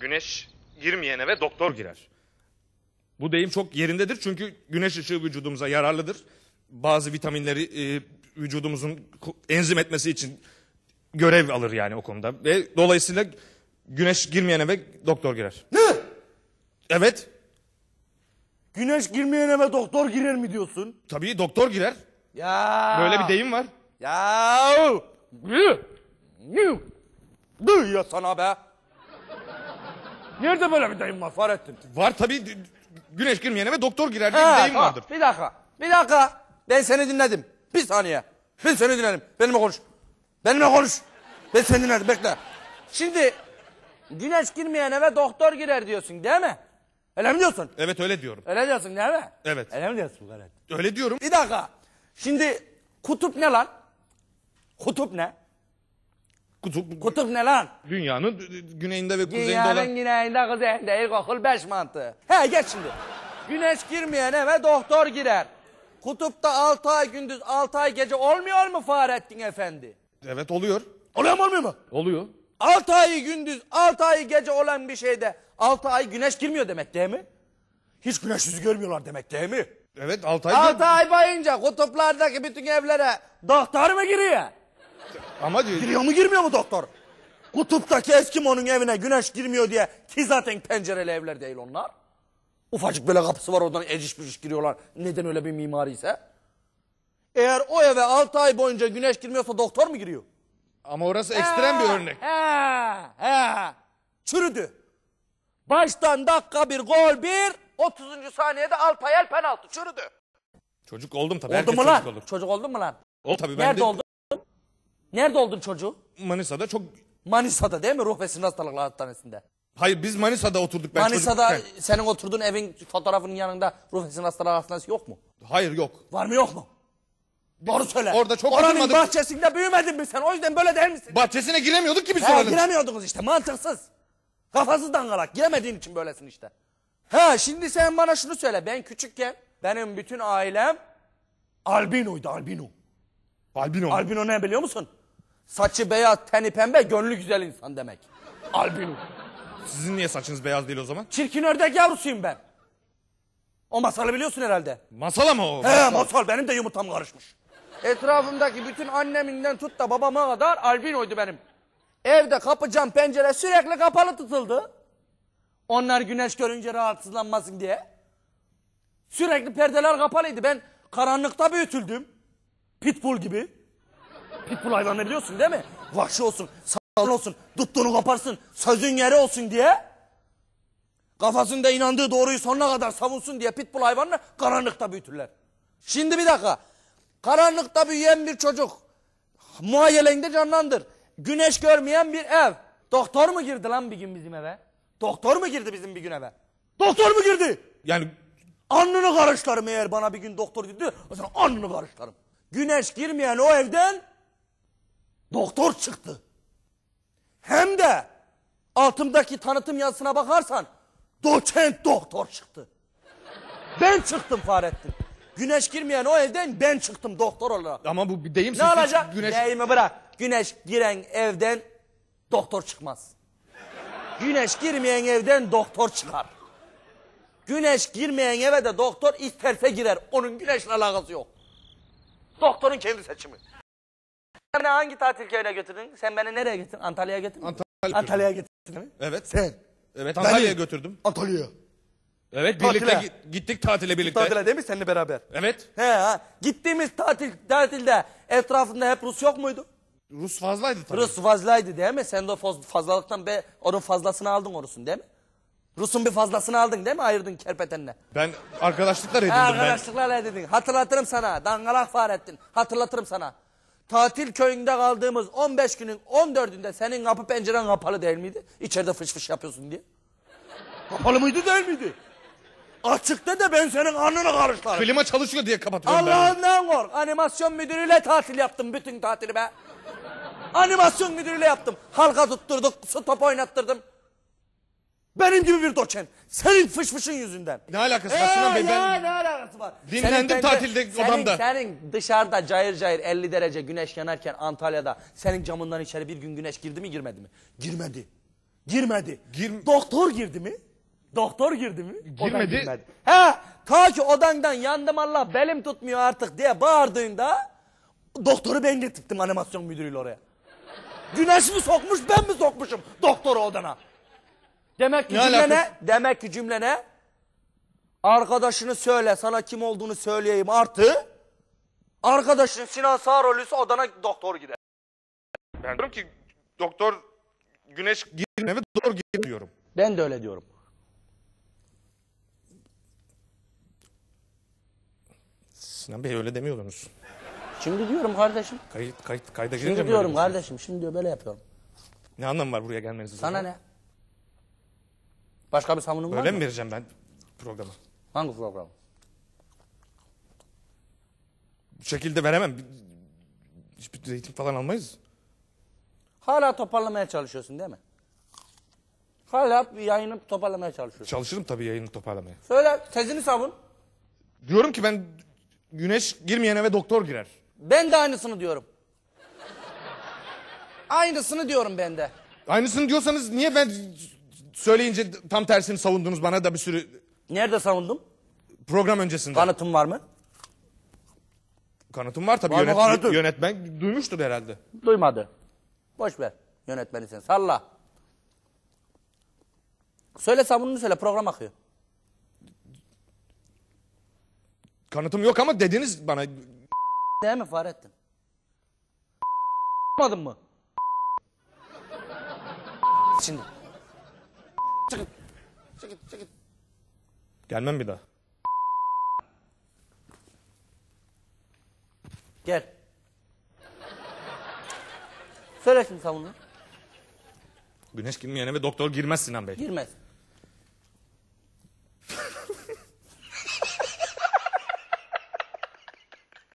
Güneş girmeyen eve doktor girer. Bu deyim çok yerindedir çünkü güneş ışığı vücudumuza yararlıdır. Bazı vitaminleri e, vücudumuzun enzim etmesi için görev alır yani o konuda. Ve dolayısıyla güneş girmeyen eve doktor girer. Ne? Evet Güneş girmeyen eve doktor girer mi diyorsun? tabii doktor girer. Ya. Böyle bir deyim var. Ya. Dur ya sana be. Nerede böyle bir deyim var Fahrettin? Var tabii güneş girmeyen eve doktor girer diye bir deyim ha, vardır. Bir dakika. Bir dakika. Ben seni dinledim. Bir saniye. Ben seni dinledim. Benimle konuş. Benimle konuş. Ben seni dinledim. Bekle. Şimdi güneş girmeyen eve doktor girer diyorsun değil mi? Öyle mi diyorsun? Evet öyle diyorum. Öyle diyorsun değil mi? Evet. Öyle mi diyorsun Fahrettin? Öyle diyorum. Bir dakika. Şimdi kutup ne lan? Kutup ne? Kutup, Kutup ne lan? dünyanın güneyinde ve kuzeyinde Dünyanın olan... güneyinde kuzeyinde ilkokul 5 mantığı. He geç şimdi. Güneş girmeyen eve doktor girer. Kutupta 6 ay gündüz 6 ay gece olmuyor mu Fahrettin Efendi? Evet oluyor. Oluyor mu olmuyor mu? Oluyor. 6 ay gündüz 6 ay gece olan bir şeyde 6 ay güneş girmiyor demek değil mi? Hiç güneş yüzü görmüyorlar demek değil mi? Evet 6 ay. 6 ay boyunca kutuplardaki bütün evlere doktor mu giriyor? Ama diyor, Giriyor mu girmiyor mu doktor? Kutuptaki Eskimo'nun evine güneş girmiyor diye ki zaten pencereli evler değil onlar. Ufacık böyle kapısı var oradan eciş bücüş giriyorlar. Neden öyle bir mimari ise? Eğer o eve 6 ay boyunca güneş girmiyorsa doktor mu giriyor? ama orası ekstrem bir örnek. He, he. Çürüdü. Baştan dakika bir gol bir. 30. saniyede Altayel penaltı çürüdü. Çocuk oldum tabii. Oldu Herkes mu lan? çocuk olur. Çocuk oldun mu lan? O tabii ben Nerede de oldun? Nerede oldun çocuğu? Manisa'da çok... Manisa'da değil mi? Ruh ve sinir hastalıkları hastanesinde. Hayır biz Manisa'da oturduk ben Manisa'da çocukken. senin oturduğun evin fotoğrafının yanında ruh ve sinir hastalığı hastanesi yok mu? Hayır yok. Var mı yok mu? Doğru söyle. Orada çok Oranın oturmadık. bahçesinde büyümedin mi sen? O yüzden böyle değil misin? Bahçesine giremiyorduk ki biz He, oranın. giremiyordunuz işte mantıksız. Kafasız dangalak. Giremediğin için böylesin işte. He şimdi sen bana şunu söyle. Ben küçükken benim bütün ailem albinoydu albino. Albino. Albino ne biliyor musun? Saçı beyaz, teni pembe, gönlü güzel insan demek. Albino. Sizin niye saçınız beyaz değil o zaman? Çirkin ördek yavrusuyum ben. O masalı biliyorsun herhalde. Masal ama o. He masal benim de yumurtam karışmış. Etrafımdaki bütün anneminden tut da babama kadar albinoydu benim. Evde kapı cam pencere sürekli kapalı tutuldu. Onlar güneş görünce rahatsızlanmasın diye. Sürekli perdeler kapalıydı. Ben karanlıkta büyütüldüm. Pitbull gibi. Pitbull hayvanı biliyorsun değil mi? Vahşi olsun, sağlam olsun, tuttuğunu koparsın, sözün yeri olsun diye. Kafasında inandığı doğruyu sonuna kadar savunsun diye pitbull hayvanını karanlıkta büyütürler. Şimdi bir dakika. Karanlıkta büyüyen bir çocuk. Muayenende canlandır. Güneş görmeyen bir ev. Doktor mu girdi lan bir gün bizim eve? Doktor mu girdi bizim bir gün eve? Doktor mu girdi? Yani Alnını karışlarım eğer bana bir gün doktor dedi. O zaman alnını karışlarım. Güneş girmeyen o evden doktor çıktı. Hem de altımdaki tanıtım yazısına bakarsan doçent doktor çıktı. Ben çıktım Fahrettin. Güneş girmeyen o evden ben çıktım doktor olarak. ama bu bir deyim. Ne siz olacak? Güneş... Deyimi bırak. Güneş giren evden doktor çıkmaz. Güneş girmeyen evden doktor çıkar. Güneş girmeyen eve de doktor isterse girer. Onun güneşle alakası yok. Doktorun kendi seçimi. Beni hangi tatil köyüne götürdün? Sen beni nereye getirdin? Antalya'ya getirdin mi? Antalya. Antalya'ya getirdin mi? Evet. Sen. Evet Antalya'ya götürdüm. Antalya'ya. Evet birlikte Tatile. gi- gittik tatile birlikte. Tatile değil mi seninle beraber? Evet. He ha. Gittiğimiz tatil tatilde etrafında hep Rus yok muydu? Rus fazlaydı tabii. Rus fazlaydı değil mi? Sen de faz- fazlalıktan be, onun fazlasını aldın orusun değil mi? Rus'un bir fazlasını aldın değil mi? Ayırdın kerpetenle. Ben arkadaşlıklar edindim ben. arkadaşlıklarla edindin. Hatırlatırım sana. Dangalak Fahrettin. Hatırlatırım sana. Tatil köyünde kaldığımız 15 günün 14'ünde senin kapı penceren kapalı değil miydi? İçeride fış fış yapıyorsun diye. Kapalı mıydı değil miydi? Açıkta da ben senin alnını karışlarım. Klima çalışıyor diye kapatıyorum ben. Allah'ından kork. Animasyon müdürüyle tatil yaptım bütün tatili be. Animasyon müdürüyle yaptım. Halka tutturduk, stop oynattırdım. Benim gibi bir doçent. Senin fış fışın yüzünden. Ne alakası var Sinan Bey? Ee, Ben- ne alakası var? Dinlendim Senin tatilde senin, odamda. Senin dışarıda cayır cayır 50 derece güneş yanarken Antalya'da senin camından içeri bir gün güneş girdi mi girmedi mi? Girmedi. Girmedi. Gir- Doktor girdi mi? Doktor girdi mi? Odan Girmedi. He ta ki odandan yandım Allah belim tutmuyor artık diye bağırdığında doktoru ben getirttim animasyon müdürüyle oraya. Güneş mi sokmuş ben mi sokmuşum doktoru odana? Demek ki Ne cümle alakası? ne? Demek ki cümle ne? Arkadaşını söyle sana kim olduğunu söyleyeyim artı arkadaşın Sinan Sağrolüsü odana doktor gider. Ben diyorum ki doktor güneş girme ve doktor gir diyorum. Ben de öyle diyorum. Sinan Bey öyle demiyordunuz. Şimdi diyorum kardeşim. Kayıt, kayıt, kayda Şimdi diyorum kardeşim. Şimdi diyor böyle yapıyorum. Ne anlamı var buraya gelmenizin? Sana ne? Başka bir savunum var Öyle mı? mi vereceğim ben programı? Hangi program? Bu şekilde veremem. Hiçbir zeytin falan almayız. Hala toparlamaya çalışıyorsun değil mi? Hala yayını toparlamaya çalışıyorsun. Çalışırım tabii yayını toparlamaya. Söyle tezini savun. Diyorum ki ben güneş girmeyen eve doktor girer. Ben de aynısını diyorum. Aynısını diyorum ben de. Aynısını diyorsanız niye ben söyleyince tam tersini savundunuz bana da bir sürü Nerede savundum? program öncesinde? Kanıtım var mı? Kanıtım var tabii Var mı yönet- kanıtın? yönetmen duymuştur herhalde. Duymadı. Boş ver. Yönetmeni sen. Salla. Söyle savununu söyle. Program akıyor. Kanıtım yok ama dediniz bana Değil mi Fahrettin? Anladın mı? Şimdi. Çıkın. Çıkın, çıkın. gelmem bir daha. Gel. Söyle şimdi savununu. Güneş girmeyen eve doktor girmez Sinan Bey. Girmez.